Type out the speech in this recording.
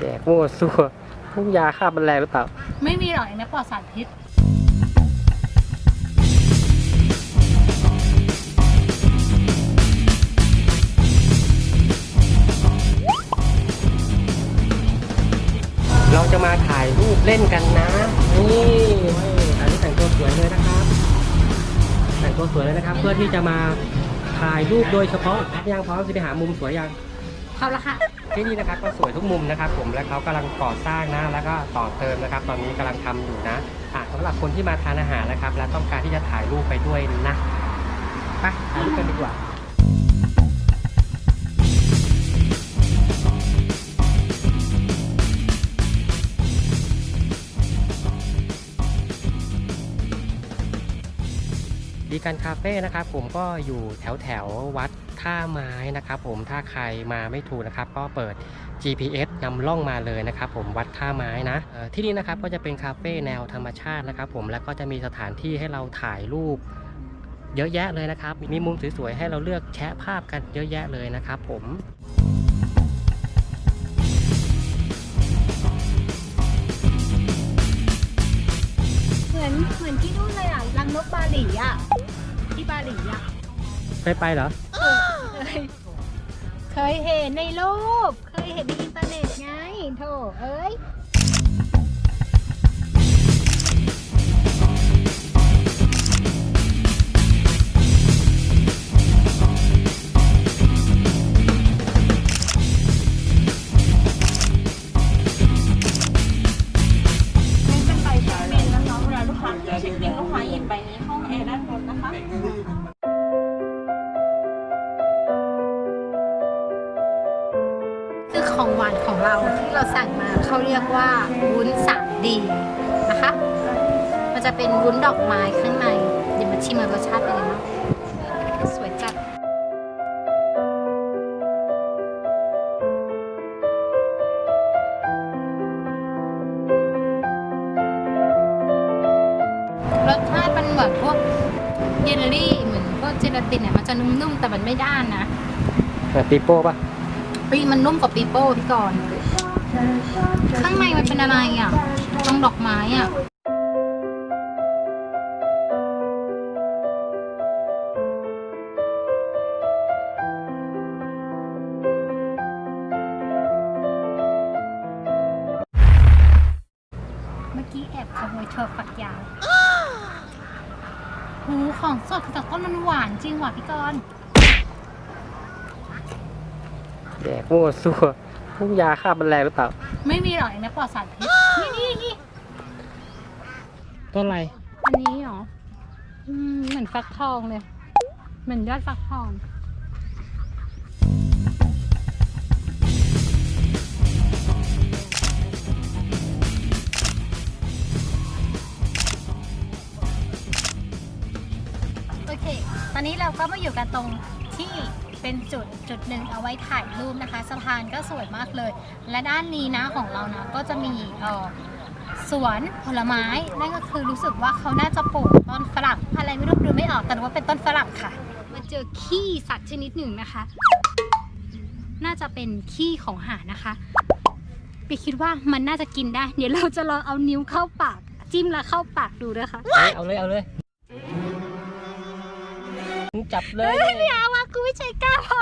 แดกมั่วซั่วพวกยาฆ่าแมลงหรือเปล่า ไม่มีหรอกไอ้นะปลอดสารพิษ เราจะมาถ่ายรูปเล่นกันนะ นี่อันนี้แต่งตัวสวยเลยนะครับ แต่งตัวสวยเลยนะครับ เพื่อที่จะมาถ่ายรูปโดยเฉพาะยังพร้อมจะไปหามุมสวยยังเขาละค่ะ ที่นี่นะครับก็สวยทุกมุมนะครับผมและเขากำลังก่อสร้างนะแล้วก็ต่อเติมนะครับ ตอนนี้กำลังทำอยู่นะอะสำหรับคนที่มาทานอาหารนะครับ และต้องการที่จะถ่ายรูปไปด้วยนะไปถ่ายรูปกันดีกว่า ดีกันคาเฟ่นะครับผมก็อยู่แถวแถววัดท่าไม้นะครับผมถ้าใครมาไม่ถูกนะครับ ก็เปิด GPS นำล่องมาเลยนะครับผมวัดท่าไม้นะที่นี่นะครับก็จะเป็นคาเฟ่แนวธรรมชาตินะครับผมแล้วก็จะมีสถานที่ให้เราถ่ายรูปเยอะแยะเลยนะครับ มีมุมสวยๆให้เราเลือกแชะภาพกันเยอะแยะเลยนะครับผมเหมือนเหมือนที่นู่นเลยอะรังนกบาหลีอะ หลีอะเคยไปเหรอ เคยเคยเห็นในรูป เคยเห็นในอินเทอร์เน็ตไงโถเอ้ย ของหวานของเราที่เราสั่งมาเขาเรียกว่าวุ้นสามดีนะคะ มันจะเป็นวุ้นดอกไม้ข้างใน เดี๋ยวมาชิมรสชาติเป็นยังไงบ้างสวยจัดรสชาติมันเหมือนพวกเยลลี่เหมือนพวกเจลาตินเนี่ยมันจะนุ่มๆแต่มันไม่ด้านนะแบบปีโป้ปะ เฮ้ยมันนุ่มกว่าปีโป้พี่กรณ์ข้างในมันเป็นอะไรอะตรงดอกไม้อะเมื่อกี้แอบขโมยเธอฝักยาว หูของสดจากต้นมันหวานจริงว่ะพี่กรณ์ แดกมั่วซั่วพวกยาฆ่าแมลงหรือเปล่า ไม่มีหรอกไอ้นะปลอดสารพิษนี่นี่นี่ต้นอะไร อันนี้เหรออืมเหมือนฟักทองเลย เหมือนยอดฟักทองโอเค ตอนนี้เราก็มาอยู่กันตรงที่ เป็นจุดจุดหนึ่งเอาไว้ถ่ายรูปนะคะสะพานก็สวยมากเลย และด้านนี้นะของเรานะก็จะมีเอ่อสวนผลไม้นั่นก็คือรู้สึกว่าเขาน่าจะปลูกต้นฝรั่งอะไรไม่รู้ดูไม่ออกแต่รู้ว่าเป็นต้นฝรั่งค่ะ มาเจอขี้สัตว์ชนิดหนึ่งนะคะ น่าจะเป็นขี้ของห่านนะคะไปคิดว่ามันน่าจะกินได้ เดี๋ยวเราจะลองเอานิ้วเข้าปาก จิ้มแล้วเข้าปากดูนะคะเอาเลยเอาเลย จับเลย ไม่เอาว่ากูไม่ใช่กล้าพอ